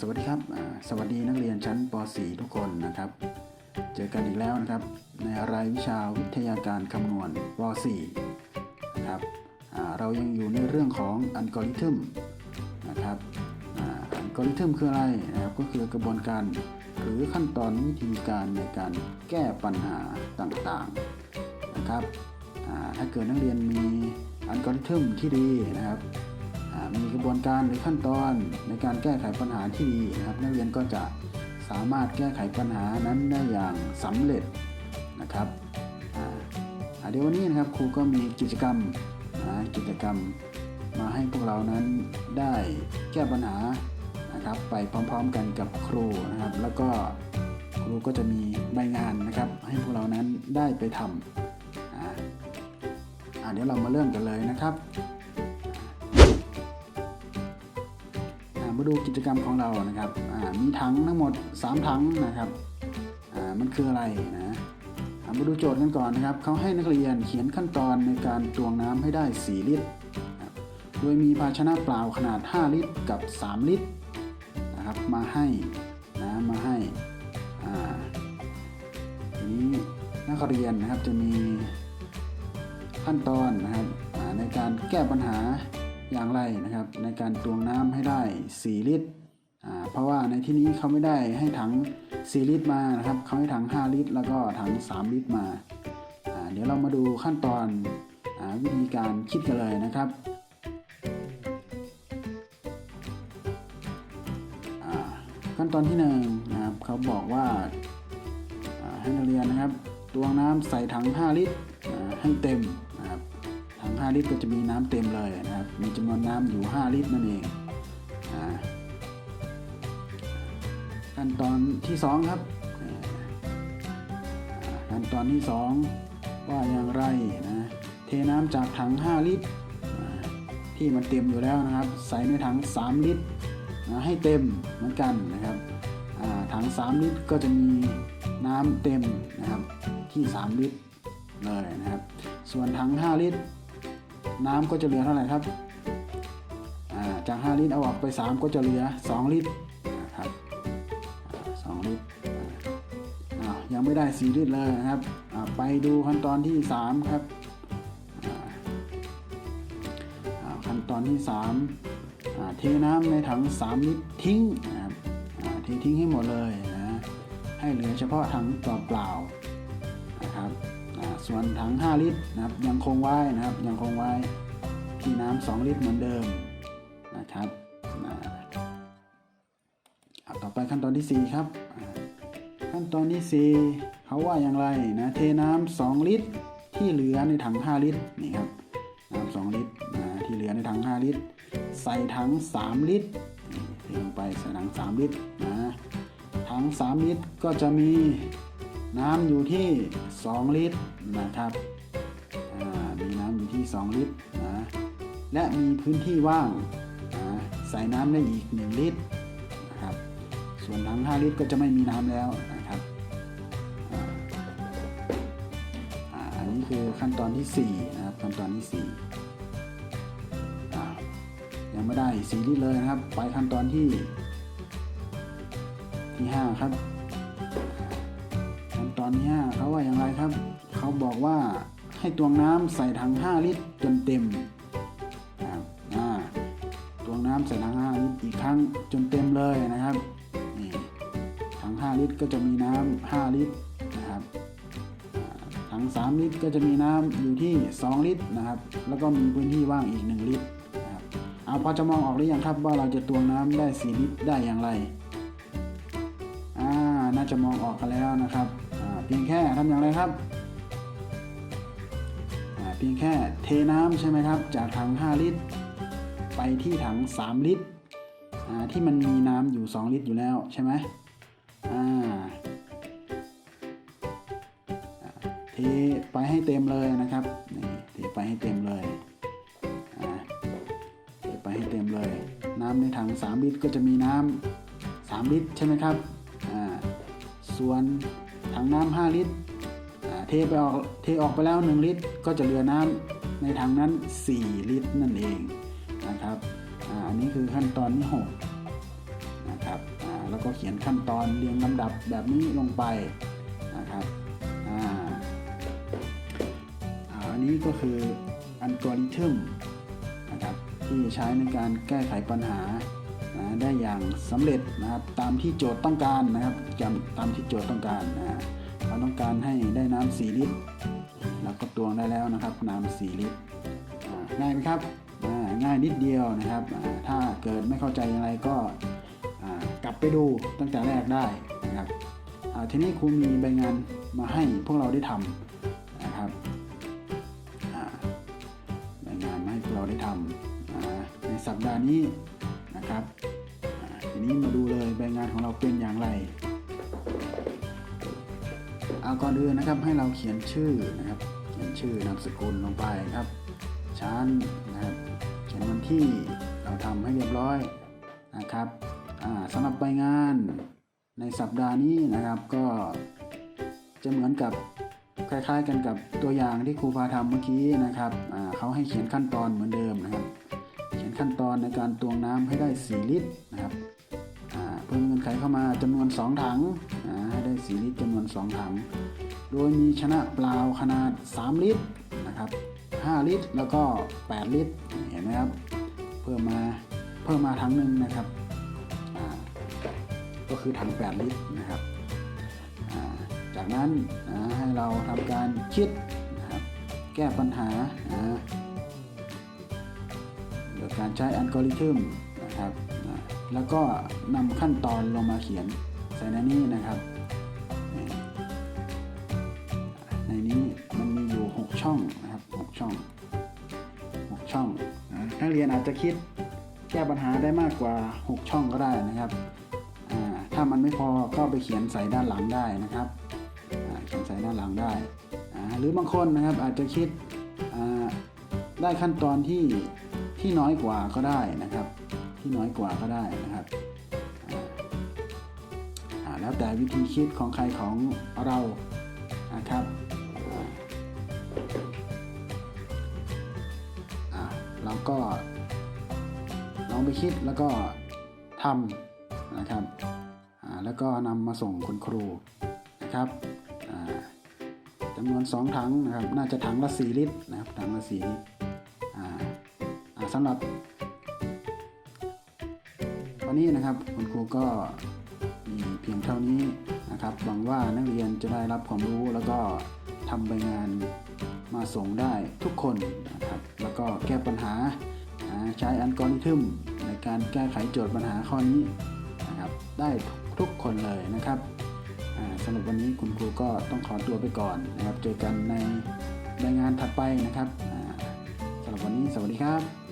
สวัสดีครับสวัสดีนักเรียนชั้นป .4 ทุกคนนะครับ เจอกันอีกแล้วนะครับ ในรายวิชาวิทยาการคำนวณป .4 นะครับเรายังอยู่ในเรื่องของอัลกอริทึมนะครับอัลกอริทึมคืออะไรนะครับก็คือกระบวนการหรือขั้นตอนวิธีการในการแก้ปัญหาต่างๆนะครับถ้าเกิดนักเรียนมีอัลกอริทึมที่ดีนะครับ มีกระบวนการหรือขั้นตอนในการแก้ไขปัญหาที่ดีนะครับ นักเรียนก็จะสามารถแก้ไขปัญหานั้นได้อย่างสำเร็จนะครับอ่าเดี๋ยววันนี้นะครับครูก็มีกิจกรรมนะกิจกรรมมาให้พวกเรานั้นได้แก้ปัญหานะครับ ไปพร้อมๆกันกับครูนะครับ แล้วก็ครูก็จะมีใบงานนะครับ ให้พวกเรานั้นได้ไปทำอ่าอ่าเดี๋ยวเรามาเริ่มกันเลยนะครับ มาดูกิจกรรมของเรานะครับมีถังทั้งหมด 3 ถังนะครับมันคืออะไรนะมาดูโจทย์กันก่อนนะครับเขาให้นักเรียนเขียนขั้นตอนในการตวงน้ำให้ได้ 4 ลิตร โดยมีภาชนะเปล่าขนาด 5 ลิตรกับ 3 ลิตรนะครับมาให้นะมาให้อ่าทีนี้นักเรียนนะครับจะมีขั้นตอนนะครับในการแก้ปัญหา อย่างไรนะครับ ในการตวงน้ำให้ได้ 4 ลิตร เพราะว่าในที่นี้เขาไม่ได้ให้ถัง 4 ลิตรมานะครับเขาให้ถัง 5 ลิตร แล้วก็ถัง 3 ลิตรมา เดี๋ยวเรามาดูขั้นตอนอวิธีการคิดกันเลยนะครับขั้นตอนที่1นงนะครับเขาบอกว่าให้นักเรียนนะครับตวงน้ำใส่ถัง 5 ลิตรให้เต็ม ถัง 5 ลิตรก็จะมีน้ำเต็มเลยนะครับ มีจำนวนน้ำอยู่ 5 ลิตรนั่นเองขั้นตอนที่ 2 ครับขั้นตอนที่ 2 ว่าอย่างไรนะเทน้ำจากถัง 5 ลิตรที่มันเต็มอยู่แล้วนะครับ ใส่ในถัง 3 ลิตรนะให้เต็มเหมือนกันนะครับถัง 3 ลิตรก็จะมีน้ำเต็มนะครับที่ 3 ลิตรเลยนะครับ ส่วนถัง 5 ลิตร น้ำก็จะเหลือเท่าไหร่ครับาจาก 5 ลิตรเอาออกไป 3 ก็จะเหลือ 2 ลิตรนะครับอ่า2ลิตรอ่ายังไม่ได้ 4 ลิตรเลยนะครับอ่าไปดูขั้นตอนที่ 3 ครับอ่าอ่าขั้นตอนที่3อ่าเทน้ำในถัง 3 ลิตรทิ้งนะครับอ่าเททิ้งให้หมดเลยนะให้เหลือเฉพาะถังเปล่าๆนะครับอ่า ส่วนถัง 5 ลิตรนะครับยังคงไว้นะครับยังคงไว้ที่น้ำ2ลิตรเหมือนเดิมนะครับต่อไปขั้นตอนที่ 4 ครับ ขั้นตอนที่ 4เขาว่าอย่างไรนะเทน้ำ2ลิตรที่เหลือในถัง 5 ลิตรนี่ครับน้ำ2ลิตรนะที่เหลือในถัง 5 ลิตร ใส่ถัง 3 ลิตรเทลงไปใส่ถัง 3 ลิตรนะถัง 3 ลิตรก็จะมี น้ำอยู่ที่ 2 ลิตรนะครับมีน้ำอยู่ที่ 2 ลิตรนะ และมีพื้นที่ว่างนะใส่น้ำได้อีก 1 ลิตรนะครับ ส่วนถัง5 ลิตรก็จะไม่มีน้ำแล้วนะครับอันนี้คือขั้นตอนที่4นะครับ ขั้นตอนที่4อ่ยังไม่ได้ 4 ลิตรเลยนะครับ ไปขั้นตอนที่ที่ 5 ครับ อย่างไรครับ เขาบอกว่าให้ตวงน้ำใส่ถัง 5 ลิตรจนเต็มนะครับตวงน้ำใส่ถัง 5 ลิตรอีกครั้งจนเต็มเลยนะครับนี่ถัง 5 ลิตรก็จะมีน้ำ5ลิตรนะครับถัง 3 ลิตรก็จะมีน้ำอยู่ที่ 2 ลิตรนะครับ แล้วก็มีพื้นที่ว่างอีก 1 ลิตรนะครับเอาพอจะมองออกหรือยังครับว่าเราจะตวงน้ำได้ 4 ลิตรได้อย่างไรอ่าน่าจะมองออกกันแล้วนะครับ เพียงแค่ทำอย่างไรครับอ่าเพียงแค่เทน้ำใช่ไหมครับ จากถัง 5 ลิตร ไปที่ถัง 3 ลิตรอ่าที่มันมีน้ำอยู่ 2 ลิตรอยู่แล้วใช่ไหมอ่าอ่าเทไปให้เต็มเลยนะครับนี่เทไปให้เต็มเลยอ่าเทไปให้เต็มเลย น้ำในถัง 3 ลิตรก็จะมีน้ำ3ลิตรใช่ไหมครับอ่าส่วน ถังน้ำ5ลิตรเทไปออกเทออกไปแล้ว 1 ลิตร ก็จะเหลือน้ำในถังนั้น 4 ลิตรนั่นเองนะครับอ,อันนี้คือขั้นตอนที่6นะครับแล้วก็เขียนขั้นตอนเรียงลำดับแบบนี้ลงไปนะครับอันนี้ก็คืออัลกอริทึมนะครับที่ใช้ในการแก้ไขปัญหา นะได้อย่างสำเร็จนะครับตามที่โจทย์ต้องการนะครับจำตามที่โจทย์ต้องการนะเราต้องการให้ได้น้ำ4ลิตรเราก็ตวงได้แล้วนะครับ น้ำ4ลิตรง่ายไหมครับง่ายนิดเดียวนะครับ ถ้าเกิดไม่เข้าใจอย่างไรก็กลับไปดูตั้งแต่แรกได้นะครับทีนี้ครูมีใบงานมาให้พวกเราได้ทำนะครับใบงานมาให้พวกเราได้ทำในสัปดาห์นี้ นะครับทีนี้มาดูเลยใบงานของเราเป็นอย่างไรเอาก่อนอื่นนะครับให้เราเขียนชื่อนะครับ เขียนชื่อนามสกุลลงไปครับชั้นนะครับเขียนวันที่เราทำให้เรียบร้อยนะครับอ่าสำหรับใบงานในสัปดาห์นี้นะครับก็จะเหมือนกับคล้ายๆกันกับตัวอย่างที่ครูพาทำเมื่อกี้นะครับเขาให้เขียนขั้นตอนเหมือนเดิมนะครับ ขั้นตอนในการตวงน้ำให้ได้ 4 ลิตรนะครับเพิ่มเงินไขเข้ามาจำนวน 2 ถังให้ได้ 4 ลิตรจำนวน 2 ถัง โดยมีชนะเปล่าขนาด 3 ลิตรนะครับ 5 ลิตรแล้วก็ 8 ลิตรเห็นไหมครับเพิ่มมาเพิ่มมาถังหนึ่งนะครับก็คือถัง 8 ลิตรนะครับจากนั้นให้เราทำการคิดนะครับแก้ปัญหานะ การใช้อัลกอริทึมนะครับแล้วก็นำขั้นตอนลงมาเขียนใส่ในนี้นะครับ ในนี้มันมีอยู่ 6 ช่องนะครับ 6 ช่อง 6 ช่อง นักเรียนอาจจะคิดแก้ปัญหาได้มากกว่า 6 ช่องก็ได้นะครับ ถ้ามันไม่พอก็ไปเขียนใส่ด้านหลังได้นะครับ เขียนใส่ด้านหลังได้ หรือบางคนนะครับอาจจะคิดได้ขั้นตอนที่ ที่น้อยกว่าก็ได้นะครับ ที่น้อยกว่าก็ได้นะครับแล้วแต่วิธีคิดของใครของเรานะครับอ่าอ่าเราก็ลองไปคิดแล้วก็ทำนะครับแล้วก็นำมาส่งคุณครูนะครับจำนวน 2 ถังนะครับ น่าจะถังละ 4 ลิตรนะครับถังละ 4 ลิตรอ่ สำหรับวันนี้นะครับคุณครูก็มีเพียงเท่านี้นะครับ หวังว่านักเรียนจะได้รับความรู้แล้วก็ทำใบงานมาส่งได้ทุกคนนะครับ แล้วก็แก้ปัญหาใช้อัลกอริทึมในการแก้ไขโจทย์ปัญหาข้อนี้นะครับ ได้ทุกคนเลยนะครับสำหรับวันนี้คุณครูก็ต้องขอตัวไปก่อนนะครับ เจอกันในใบงานถัดไปนะครับสำหรับวันนี้สวัสดีครับ